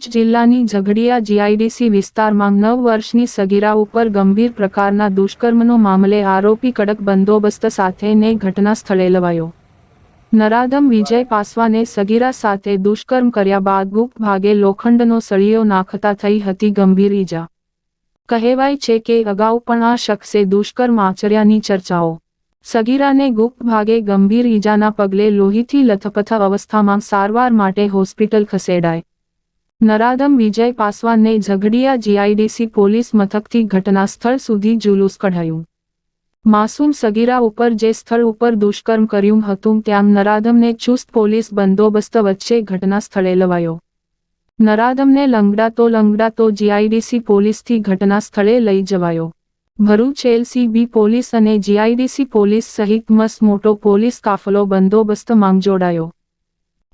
ભરૂચ જિલ્લાની ઝઘડિયા જીઆઈડીસી વિસ્તારમાં નવ વર્ષની સગીરા ઉપર ગંભીર પ્રકારના દુષ્કર્મનો મામલે આરોપી કડક બંદોબસ્ત સાથેને ઘટના સ્થળે લવાયો. નરાધમ વિજય પાસવાને સગીરા સાથે દુષ્કર્મ કર્યા બાદ ગુપ્ત ભાગે લોખંડનો સળિયો નાખતા થઈ હતી ગંભીર ઈજા. કહેવાય છે કે અગાઉ પણ આ શખ્સે દુષ્કર્મ આચર્યાની ચર્ચાઓ. સગીરાને ગુપ્ત ભાગે ગંભીર ઈજાના પગલે લોહીથી લથપથ અવસ્થામાં સારવાર માટે હોસ્પિટલ ખસેડાય. નરાધમ વિજય પાસવાનને ઝઘડિયા જીઆઈડીસી પોલીસ મથકથી ઘટના સ્થળ સુધી જુલુસ કઢાયું. માસૂમ સગીરા ઉપર જે સ્થળ ઉપર દુષ્કર્મ કર્યું હતું ત્યાં નરાધમને ચુસ્ત પોલીસ બંદોબસ્ત વચ્ચે ઘટના સ્થળે લવાયો નરાધમને લંગડાતો લંગડાતો જીઆઈડીસી પોલીસથી ઘટના સ્થળે લઈ જવાયો. ભરૂચ એલસીબી પોલીસ અને જીઆઈડીસી પોલીસ સહિત મસ મોટો પોલીસ કાફલો બંદોબસ્ત માંગ જોડાયો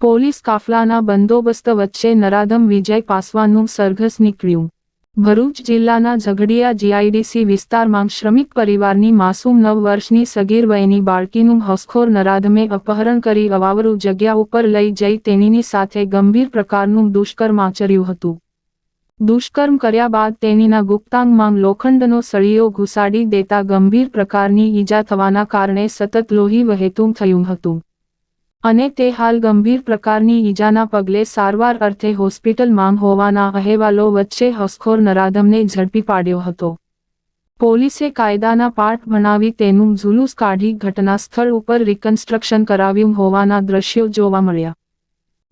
પોલીસ કાફલાના બંદોબસ્ત વચ્ચે નરાધમ વિજય પાસવાનનું સરઘસ નીકળ્યું. ભરૂચ જિલ્લાના ઝઘડિયા જીઆઈડીસી વિસ્તારમાં શ્રમિક પરિવારની માસૂમ નવ વર્ષની સગીર વયની બાળકીનું હસખોર નરાધમે અપહરણ કરી અવાવરુ જગ્યા ઉપર લઈ જઈ તેણીની સાથે ગંભીર પ્રકારનું દુષ્કર્મ આચર્યું હતું. દુષ્કર્મ કર્યા બાદ તેણીના ગુપ્તાંગમાં લોખંડનો સળિયો ઘુસાડી દેતા ગંભીર પ્રકારની ઈજા થવાના કારણે સતત લોહી વહેતું થયું હતું. અને તે હાલ ગંભીર પ્રકારની ઈજાના પગલે સારવાર અર્થે હોસ્પિટલમાં હોવાના અહેવાલો વચ્ચે હસખોર નરાધમને ઝડપી પાડ્યો હતો. પોલીસે કાયદાના પાઠ ભણાવી તેનું જુલુસ કાઢી ઘટના સ્થળ ઉપર રિકન્સ્ટ્રક્શન કરાવ્યું હોવાના દ્રશ્યો જોવા મળ્યા.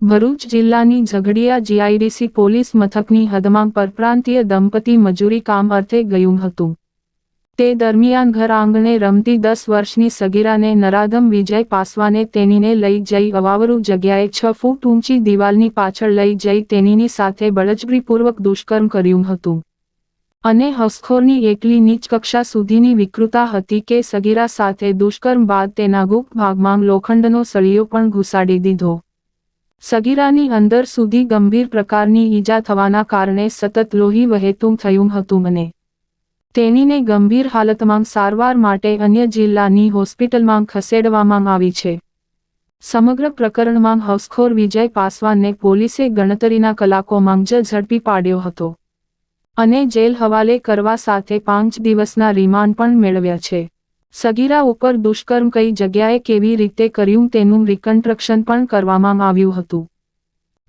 ભરૂચ જિલ્લાની ઝઘડિયા જીઆઈડીસી પોલીસ મથકની હદમાં પરપ્રાંતીય દંપતી મજૂરી કામ અર્થે ગયું હતું. તે દરમિયાન ઘર આંગણે રમતી દસ વર્ષની સગીરાને નરાધમ વિજય પાસવાને તેણીને લઈ જઈ અવાવરુ જગ્યાએ છ ફૂટ ઊંચી દિવાલની પાછળ લઈ જઈ તેનીની સાથે બળજબરીપૂર્વક દુષ્કર્મ કર્યું હતું. અને હસખોરની એકલી નીચ કક્ષા સુધીની વિકૃતા હતી કે સગીરા સાથે દુષ્કર્મ બાદ તેના ગુપ્ત ભાગમાં લોખંડનો સળિયો પણ ઘુસાડી દીધો. સગીરાની અંદર સુધી ગંભીર પ્રકારની ઈજા થવાના કારણે સતત લોહી વહેતું થયું હતું અને તેણીને ગંભીર હાલતમાં સારવાર માટે અન્ય જિલ્લાની હોસ્પિટલમાં ખસેડવામાં આવી છે. સમગ્ર પ્રકરણમાં હસખોર વિજય પાસવાનને પોલીસે ગણતરીના કલાકોમાં જ ઝડપી પાડ્યો હતો. અને જેલ હવાલે કરવા સાથે પાંચ દિવસના રિમાન્ડ પણ મેળવ્યા છે. સગીરા ઉપર દુષ્કર્મ કઈ જગ્યાએ કેવી રીતે કર્યું તેનું રિકન્સ્ટ્રક્શન પણ કરવામાં આવ્યું હતું.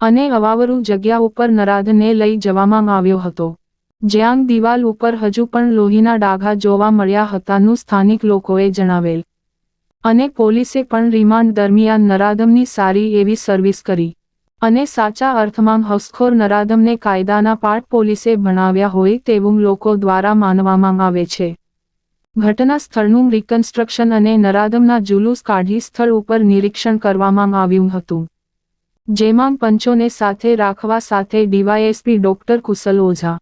અને અવાવરુ જગ્યા ઉપર નરાધને લઈ જવામાં આવ્યો હતો. જ્યાં દિવાલ ઉપર હજુ પણ લોહીના ડાઘા જોવા મળ્યા હતાનું સ્થાનિક લોકોએ જણાવેલ. અને પોલીસે પણ રિમાન્ડ દરમિયાન નરાધમની સારી એવી સર્વિસ કરી. અને સાચા અર્થમાં હસખોર નરાધમને કાયદાના પાઠ પોલીસે ભણાવ્યા હોય તેવું લોકો દ્વારા માનવામાં આવે છે. ઘટના સ્થળનું રિકન્સ્ટ્રક્શન અને નરાધમના જુલુસ કાઢી સ્થળ ઉપર નિરીક્ષણ કરવામાં આવ્યું હતું. જેમાં પંચોને સાથે રાખવા સાથે DYSP doctor Kushal Ojha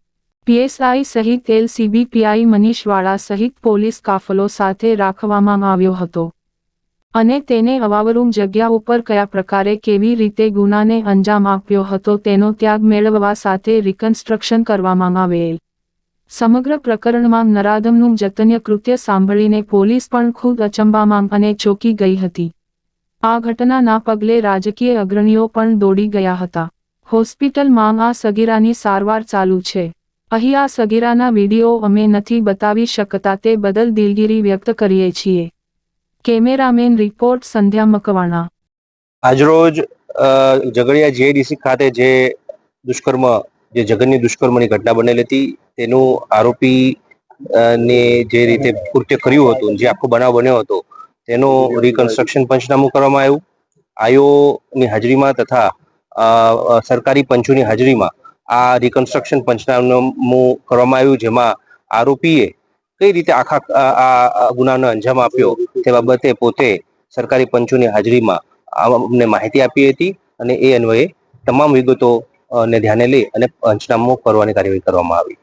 PSI સહિત એલસીબી પીઆઈ મનીષવાળા સહિત પોલીસ કાફલો સાથે રાખવામાં આવ્યો હતો. અને તેને અવાવરૂમ જગ્યા ઉપર કયા પ્રકારે કેવી રીતે ગુનાને અંજામ આપ્યો હતો તેનો ત્યાગ મેળવવા સાથે રિકન્સ્ટ્રક્શન કરવામાં આવેલ. સમગ્ર પ્રકરણમાં નરાધમનું જતન્ય કૃત્ય સાંભળીને પોલીસ પણ ખુદ અચંબામાં અને ચોકી ગઈ હતી. આ ઘટનાના પગલે રાજકીય અગ્રણીઓ પણ દોડી ગયા હતા. હોસ્પિટલમાં આ સગીરાની સારવાર ચાલુ છે. અહીં આ સગીરાના વીડિયો અમે નથી બતાવી શકતા તે બદલ દિલગીરી વ્યક્ત કરીએ છીએ. Cameraman report Sandhya Makwana. આજરોજ ઝઘડિયા જીઆઈડીસી ખાતે જે દુષ્કર્મ, જે જગનની દુષ્કર્મની ઘટના બનેલી હતી, તેનું આરોપી ને જે રીતે કૃત્ય કર્યું હતું, જે આખો બનાવ બન્યો હતો, તેનું રિકન્સ્ટ્રક્શન પંચનામું કરવામાં આવ્યું. આયોની હાજરીમાં તથા સરકારી પંચોની હાજરીમાં આ રિકન્સ્ટ્રક્શન પંચનામું કરવામાં આવ્યું, જેમાં આરોપીએ કઈ રીતે આખા, આ- ગુનાનો અંજામ આપ્યો તે બાબતે પોતે સરકારી પંચોની હાજરીમાં અમને માહિતી આપી હતી અને એ અન્વયે તમામ વિગતો ને ધ્યાને લઈ અને પંચનામું કરવાની કાર્યવાહી કરવામાં આવી.